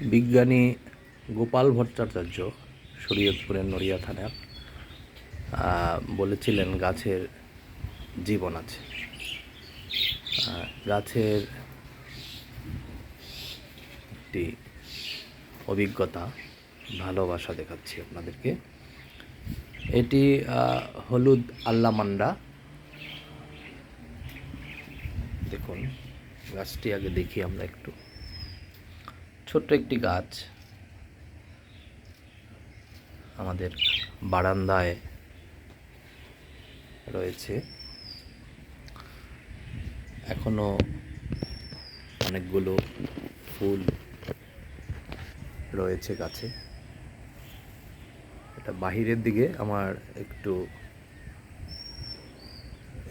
বিজ্ঞানী গোপাল ভট্টাচার্য শরীয়তপুরের নড়িয়া থানার বলেছিলেন গাছের জীবন আছে। গাছের একটি অভিজ্ঞতা, ভালোবাসা দেখাচ্ছি আপনাদেরকে। এটি হলুদ আল্লামান্ডা। দেখুন, গাছটি আগে দেখি আমরা একটু। ছোট্ট একটি গাছ আমাদের বারান্দায় রয়েছে। এখনও অনেকগুলো ফুল রয়েছে গাছে। এটা বাহিরের দিকে আমার একটু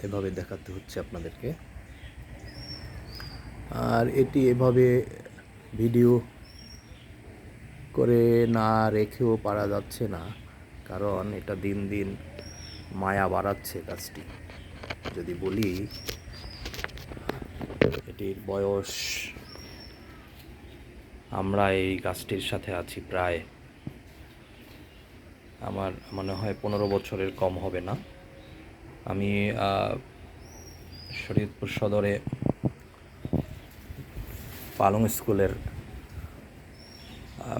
এভাবে দেখাতে হচ্ছে আপনাদেরকে। আর এটি এভাবে ভিডিও করে না রেখেও পারা যাচ্ছে না কারণ এটা দিন দিন মায়া বাড়াচ্ছে গাছটি যদি বলি এটির বয়স আমরা এই গাছটির সাথে আছি প্রায় আমার মনে হয় পনেরো বছরের কম হবে না। আমি আহ, শরীয়তপুর সদরে পালং স্কুলের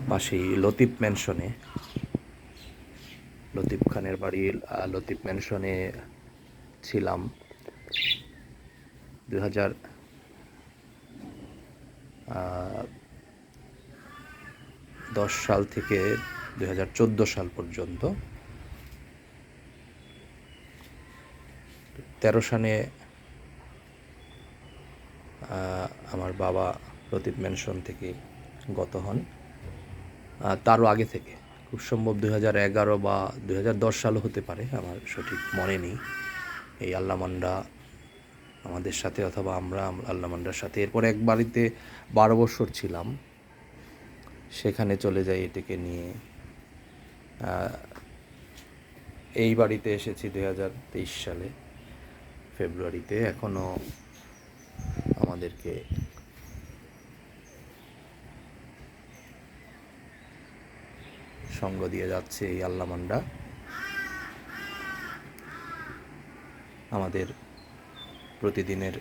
পাশেই লতিফ ম্যানশনে লতিফ খানের বাড়ি লতিফ ম্যানশনে ছিলাম দু হাজার দশ সাল থেকে দু হাজার চোদ্দ সাল পর্যন্ত। তেরো সালে আমার বাবা প্রদীপ ম্যানশন থেকে গত হন। তারও আগে থেকে। খুব সম্ভব দুই হাজার এগারো বা দুই হাজার দশ সালও হতে পারে, আমার সঠিক মনে নেই। এই আল্লামান্ডা আমাদের সাথে অথবা আমরা আল্লামান্ডার সাথে। এরপর এক বাড়িতে বারো বছর ছিলাম। সেখানে চলে যাই এটিকে নিয়ে। এই বাড়িতে এসেছি দুই হাজার তেইশ সালে, ফেব্রুয়ারিতে। এখনও আমাদেরকে সঙ্গ দিয়ে যাচ্ছে এই আল্লামান্ডা আমাদের প্রতিদিনের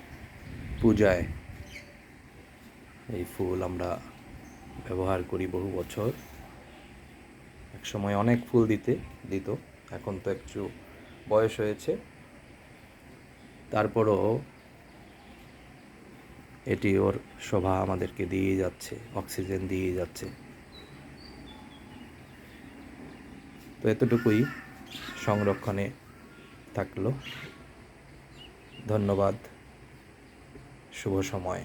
পূজায় এই ফুল আমরা ব্যবহার করি বহু বছর। এক সময় অনেক ফুল দিতে, দিত। এখন তো একটু বয়স হয়েছে। তারপরও এটি ওর শোভা আমাদেরকে দিয়ে যাচ্ছে, অক্সিজেন দিয়ে যাচ্ছে। তো এতটুকুই সংরক্ষণে থাকল। ধন্যবাদ। শুভ সময়।